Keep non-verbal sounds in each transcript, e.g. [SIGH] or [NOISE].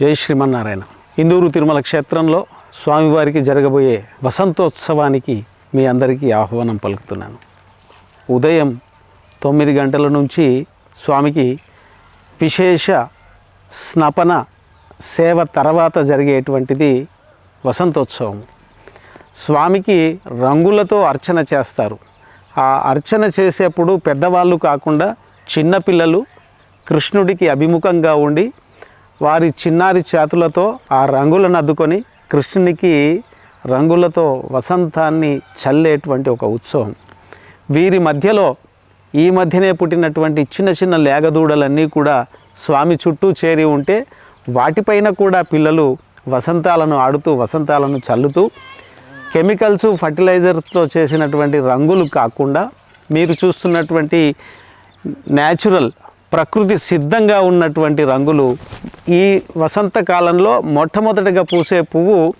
జై శ్రీమన్నారాయణ. ఇందూరు తిరుమల క్షేత్రంలో స్వామివారికి జరగబోయే వసంతోత్సవానికి మీ అందరికీ ఆహ్వానం పలుకుతున్నాను. ఉదయం తొమ్మిది గంటల నుంచి స్వామికి విశేష స్నపన సేవ తర్వాత జరిగేటువంటిది వసంతోత్సవం. స్వామికి రంగులతో అర్చన చేస్తారు. ఆ అర్చన చేసేప్పుడు పెద్దవాళ్ళు కాకుండా చిన్నపిల్లలు కృష్ణుడికి అభిముఖంగా ఉండి వారి చిన్నారి చేతులతో ఆ రంగులను అద్దుకొని కృష్ణునికి రంగులతో వసంతాన్ని చల్లేటువంటి ఒక ఉత్సవం. వీరి మధ్యలో ఈ మధ్యనే పుట్టినటువంటి చిన్న చిన్న లేగదూడలన్నీ కూడా స్వామి చుట్టూ చేరి ఉంటే వాటిపైన కూడా పిల్లలు వసంతాలను ఆడుతూ వసంతాలను చల్లుతూ కెమికల్స్ ఫర్టిలైజర్తో చేసినటువంటి రంగులు కాకుండా మీరు చూస్తున్నటువంటి న్యాచురల్ ప్రకృతి సిద్ధంగా ఉన్నటువంటి రంగులు ఈ వసంతకాలంలో మొట్టమొదటిగా పూసే పువ్వు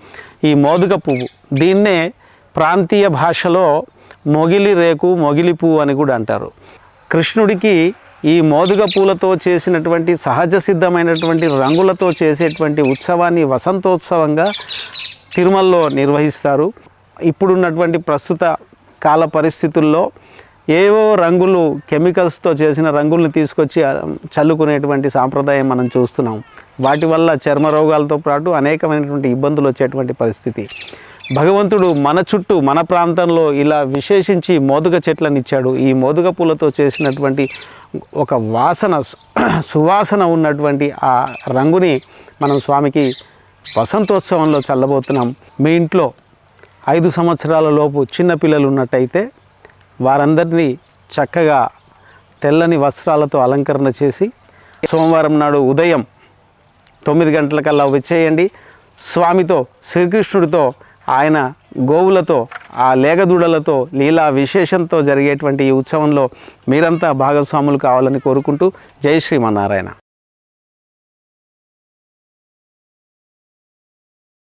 ఈ మోదుగ పువ్వు. దీన్నే ప్రాంతీయ భాషలో మొగిలి రేకు మొగిలి పువ్వు అని కూడా అంటారు. కృష్ణుడికి ఈ మోదుగ పూలతో చేసినటువంటి సహజ సిద్ధమైనటువంటి రంగులతో చేసేటువంటి ఉత్సవాన్ని వసంతోత్సవంగా తిరుమలలో నిర్వహిస్తారు. ఇప్పుడున్నటువంటి ప్రస్తుత కాల పరిస్థితుల్లో ఏవో రంగులు కెమికల్స్తో చేసిన రంగుల్ని తీసుకొచ్చి చల్లుకునేటువంటి సాంప్రదాయం మనం చూస్తున్నాం. వాటి వల్ల చర్మ రోగాలతో పాటు అనేకమైనటువంటి ఇబ్బందులు వచ్చేటువంటి పరిస్థితి. భగవంతుడు మన చుట్టూ మన ప్రాంతంలో ఇలా విశేషించి మోదుగ చెట్లను ఇచ్చాడు. ఈ మోదుగ పూలతో చేసినటువంటి ఒక వాసన [CLEARS THROAT] సువాసన ఉన్నటువంటి ఆ రంగుని మనం స్వామికి వసంతోత్సవంలో చల్లబోతున్నాం. మీ ఇంట్లో ఐదు సంవత్సరాల లోపు చిన్నపిల్లలు ఉన్నట్టయితే వారందరినీ చక్కగా తెల్లని వస్త్రాలతో అలంకరణ చేసి సోమవారం నాడు ఉదయం తొమ్మిది గంటలకల్లా వచ్చేయండి. స్వామితో శ్రీకృష్ణుడితో ఆయన గోవులతో ఆ లేగదూడలతో లీలా విశేషంతో జరిగేటువంటి ఈ ఉత్సవంలో మీరంతా భాగస్వాములు కావాలని కోరుకుంటూ జై శ్రీమన్నారాయణ.